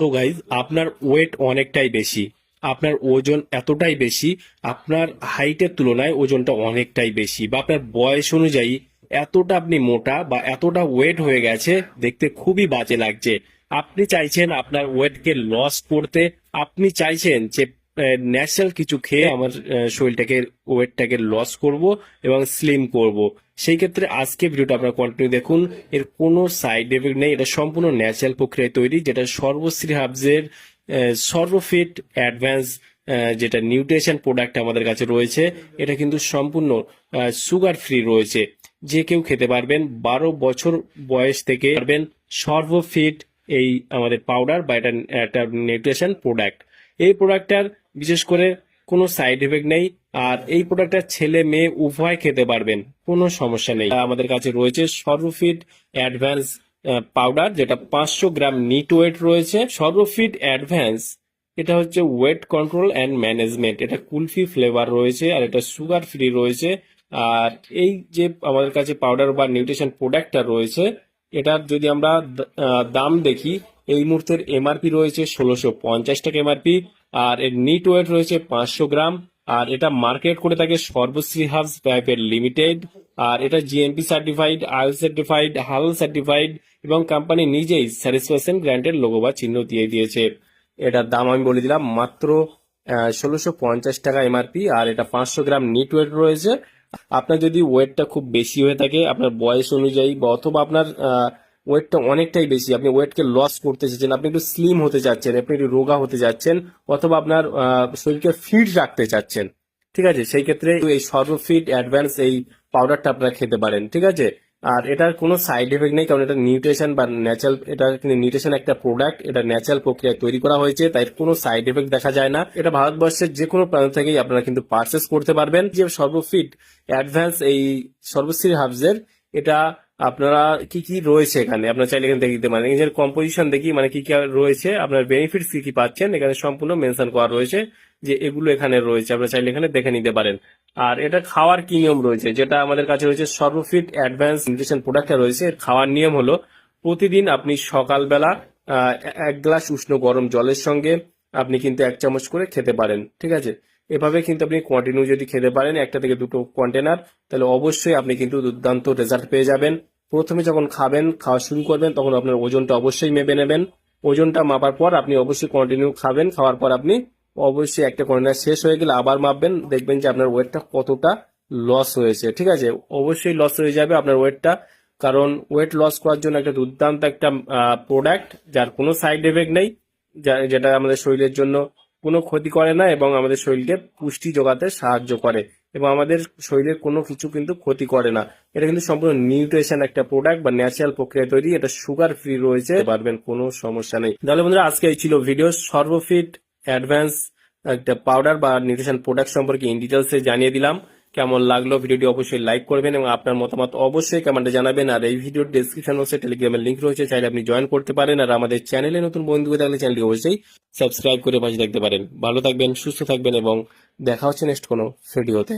তো গাইজ আপনার ওয়েট অনেকটাই বেশি। আপনার ওজন এতটাই বেশি, আপনার হাইটের তুলনায় ওজনটা অনেকটাই বেশি বা আপনার বয়স অনুযায়ী এতটা আপনি মোটা বা এতটা ওয়েট হয়ে গেছে, দেখতে খুবই বাজে লাগছে। আপনি চাইছেন আপনার ওয়েটকে লস করতে, আপনি চাইছেন যে ন্যাচারাল কিছু খেয়ে আমার শরীরটাকে ওয়েটটাকে লস করব এবং স্লিম করব। সেই ক্ষেত্রে আজকে ভিডিওটা আপনারা কন্টিনিউ দেখুন। এর কোনো সাইড এফেক্ট নেই। এটা সম্পূর্ণ ন্যাচারাল প্রক্রিয়ায় তৈরি যেটা সর্বশ্রী হাবসের সর্বফিট অ্যাডভান্স যেটা নিউট্রিশন প্রোডাক্ট আমাদের কাছে রয়েছে এটা কিন্তু সম্পূর্ণ সুগার ফ্রি রয়েছে। যে কেউ খেতে পারবেন বারো বছর বয়স থেকে পারবেন সর্বফিট এই আমাদের পাউডার বা এটা একটা নিউট্রিশন প্রোডাক্ট এই প্রোডাক্টটার বিশেষ করে কোনো সাইড এফেক্ট নেই, আর এই প্রোডাক্টটা ছেলে মেয়ে উভয় খেতে পারবেন, কোনো সমস্যা নেই। আমাদের কাছে রয়েছে সর্বফিট অ্যাডভান্স পাউডার যেটা পাঁচশো গ্রাম নিট ওয়েট রয়েছে। সর্বফিট অ্যাডভান্স এটা হচ্ছে ওয়েট কন্ট্রোল অ্যান্ড ম্যানেজমেন্ট এটা কুলফি ফ্লেভার রয়েছে আর এটা সুগার ফ্রি রয়েছে। আর এই যে আমাদের কাছে পাউডার বা নিউট্রিশন প্রোডাক্টটা রয়েছে এটার যদি আমরা দাম দেখি, এই মুহূর্তের এমআরপি রয়েছে ষোলোশো পঞ্চাশ টাকা এমআরপি আর এর নিট ওয়েট রয়েছে পাঁচশো গ্রাম, আর এটা মার্কেট করে থাকে সর্বশ্রী হাবস প্রাইভেট লিমিটেড আর এটা জিএমপি সার্টিফাইড আইএল সার্টিফাইড হাল সার্টিফাইড এবং কোম্পানি নিজেই স্যাটিসফ্যাকশন গ্র্যান্টের লোগো বা চিহ্ন দিয়ে দিয়েছে। এটার দাম আমি বলে দিলাম মাত্র ষোলোশো পঞ্চাশ টাকা এমআরপি আর এটা পাঁচশো গ্রাম নিট ওয়েট রয়েছে আপনার যদি ওয়েটটা খুব বেশি হয়ে থাকে, আপনার বয়স অনুযায়ী বা অথবা আপনার ওয়েটটা অনেকটাই বেশি, আপনি ওয়েটকে লস করতে চাচ্ছেন আপনি একটু স্লিম হতে চাচ্ছেন, আপনি একটু রোগা হতে চাচ্ছেন, অথবা আপনার শরীরকে ফিট রাখতে চাচ্ছেন, ঠিক আছে? সেই ক্ষেত্রে এই সর্বফিট অ্যাডভান্স এই পাউডারটা আপনারা খেতে পারেন, ঠিক আছে? আর এটার কোনো সাইড এফেক্ট নেই, কারণ এটা নিউট্রিশন বা ন্যাচারাল এটা নিউট্রেশন একটা প্রোডাক্ট এটা ন্যাচারাল প্রক্রিয়ায় তৈরি করা হয়েছে, তাই কোনো সাইড এফেক্ট দেখা যায় না। এটা ভারতবর্ষের যে কোনো প্রান্ত থেকেই আপনারা কিন্তু পারচেস করতে পারবেন। যে সর্বফিট অ্যাডভান্স এই সর্বশ্রী হাবসের এটা আপনারা কি কি রয়েছে এখানে? আপনারা চাইলে এখানে দেখে দিতে পারেন এর কম্পোজিশন দেখি মানে কি কি রয়েছে, আপনার বেনিফিটস কি কি পাচ্ছেন, এখানে সম্পূর্ণ মেনশন করা রয়েছে যে এগুলো এখানে রয়েছে। আপনারা চাইলে এখানে দেখে নিতে পারেন। আর এটা খাওয়ার কি নিয়ম রয়েছে? যেটা আমাদের কাছে রয়েছে, সর্বফিট অ্যাডভান্স নিউট্রিশন প্রোডাক্টটা রয়েছে। খাওয়ার নিয়ম হলো, প্রতিদিন আপনি সকালবেলা এক গ্লাস উষ্ণ গরম জলের সঙ্গে আপনি কিন্তু এক চামচ করে খেতে পারেন। ঠিক আছে? এভাবে কিন্তু আপনি কন্টিনিউ যদি খেতে পারেন, একটা থেকে দুটো কন্টেনার তাহলে অবশ্যই আপনি কিন্তু দুর্দান্ত রেজাল্ট পেয়ে যাবেন। প্রথমে যখন খাবেন, খাওয়া শুরু করবেন, তখন আপনার ওজনটা অবশ্যই মেপে নেবেন। ওজনটা মাপার পর আপনি অবশ্যই কন্টিনিউ খাবেন, খাওয়ার পর আপনি অবশ্যই একটা কন্টেনার শেষ হয়ে গেলে আবার মাপবেন, দেখবেন যে আপনার ওয়েটটা কতটা লস হয়েছে, ঠিক আছে? অবশ্যই লস হয়ে যাবে আপনার ওয়েটটা কারণ ওয়েট লস করার জন্য একটা দুর্দান্ত একটা প্রোডাক্ট যার কোনো সাইড এফেক্ট নেই যেটা আমাদের শরীরের জন্য কোনো ক্ষতি করে না এবং আমাদের শরীরকে পুষ্টি যোগাতে সাহায্য করে। এবং আমাদের শরীরের কোনো কিছু কিন্তু ক্ষতি করে না। এটা কিন্তু সম্পূর্ণ নিউট্রিশন একটা প্রোডাক্ট বা ন্যাচারাল প্রক্রিয়া তৈরি। এটা সুগার ফ্রি রয়েছে, পারবেন, কোনো সমস্যা নেই। তাহলে বন্ধুরা, আজকে এই ছিল ভিডিও সর্বফিট অ্যাডভান্স একটা পাউডার বা নিউট্রিশন প্রোডাক্ট সম্পর্কে ইন ডিটেলসে জানিয়ে দিলাম। কেমন লাগল ভিডিওটি অবশ্যই লাইক করবেন এবং আপনার মতামত অবশ্যই কমেন্টে জানাবেন। আর এই ভিডিওর ডেসক্রিপশন বক্সে টেলিগ্রামের লিঙ্ক রয়েছে, চাইলে আপনি জয়েন করতে পারেন। আর আমাদের চ্যানেলে নতুন বন্ধু থাকলে চ্যানেলটি অবশ্যই সাবস্ক্রাইব করে পাশে দেখতে পারেন। ভালো থাকবেন, সুস্থ থাকবেন এবং দেখা হচ্ছে নেক্সট কোনো ভিডিওতে